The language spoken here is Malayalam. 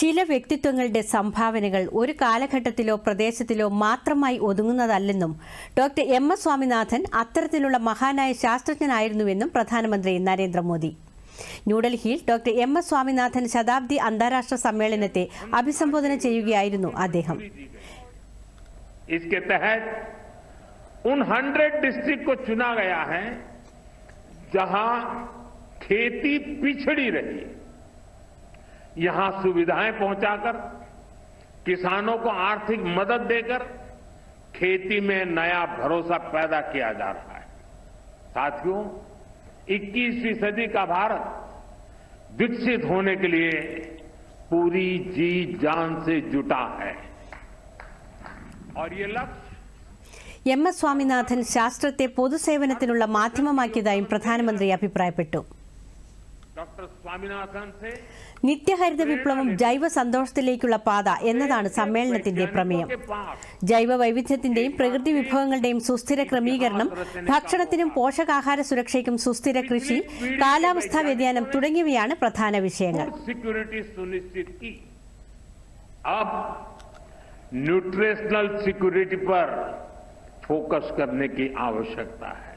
ചില വ്യക്തിത്വങ്ങളുടെ സംഭാവനകൾ ഒരു കാലഘട്ടത്തിലോ പ്രദേശത്തിലോ മാത്രമായി ഒതുങ്ങുന്നതല്ലെന്നും ഡോക്ടർ എം എസ് സ്വാമിനാഥൻ അത്തരത്തിലുള്ള മഹാനായ ശാസ്ത്രജ്ഞനായിരുന്നുവെന്നും പ്രധാനമന്ത്രി നരേന്ദ്രമോദി. ന്യൂഡൽഹിയിൽ ഡോക്ടർ എം എസ് സ്വാമിനാഥൻ ശതാബ്ദി അന്താരാഷ്ട്ര സമ്മേളനത്തെ അഭിസംബോധന ചെയ്യുകയായിരുന്നു അദ്ദേഹം. इसके तहत उन हंड्रेड डिस्ट्रिक्ट को चुना गया है जहां खेती पिछड़ी रही यहां सुविधाएं पहुंचाकर किसानों को आर्थिक मदद देकर खेती में नया भरोसा पैदा किया जा रहा है साथियों 21वीं सदी का भारत विकसित होने के लिए पूरी जी जान से जुटा है और ये लक्ष्य എം എസ് സ്വാമിനാഥൻ ശാസ്ത്രത്തെ പൊതുസേവനത്തിനുള്ള മാധ്യമമാക്കിയതായും പ്രധാനമന്ത്രി അഭിപ്രായപ്പെട്ടു डॉक्टर स्वामीनाथन से നിത്യഹരിത വിപ്ലവം ജൈവ സന്തോഷത്തിലേക്കുള്ള പാത എന്നതാണ് സമ്മേളനത്തിന്റെ പ്രമേയം के पास ജൈവ വൈവിധ്യത്തിന്റെയും പ്രകൃതി വിഭവങ്ങളുടെയും സുസ്ഥിര ക്രമീകരണം ഭക്ഷണത്തിനും പോഷകാഹാര സുരക്ഷയ്ക്കും സുസ്ഥിര കൃഷി കാലാവസ്ഥാ വ്യതിയാനം തുടങ്ങിയവയാണ് പ്രധാന വിഷയങ്ങൾ फूड सिक्योरिटी सुनिश्चित की अब न्यूट्रिशनल सिक्योरिटी पर फोकस करने की आवश्यकता है